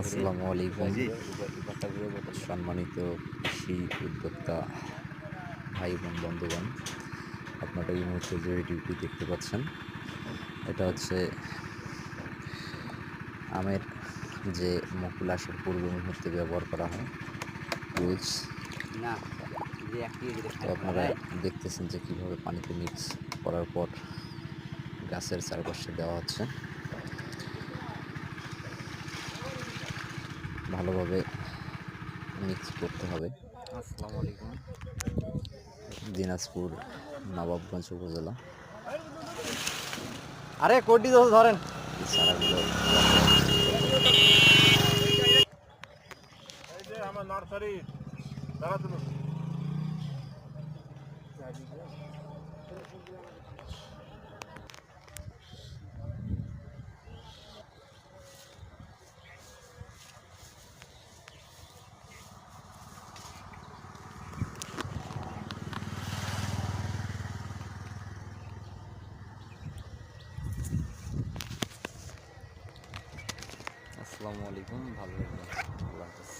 আসসালামু আলাইকুম। সম্মানিত কৃষি উদ্যোক্তা ভাই বোন বন্ধুগণ আপনারা এই মুহূর্তে যে ভিডিওটি দেখতে পাচ্ছেন এটা হচ্ছে আমের যে মুকুল আসার পূর্ব মুহূর্তে ব্যবহার করা হয় যে তো আপনারা দেখতেছেন যে কীভাবে পানিতে মিক্স করার পর গাছের চারপাশে দেওয়া হচ্ছে। ভালোভাবে মিক্স করতে হবে। আসসালামু আলাইকুম। দিনাজপুর নবাবগঞ্জ উপজেলা। আরে কোটি দোষ ধরেন। যে আমার নার্সারি দাঁড়া আসসালামু আলাইকুম ভালো আল্লাহ হাফেজ।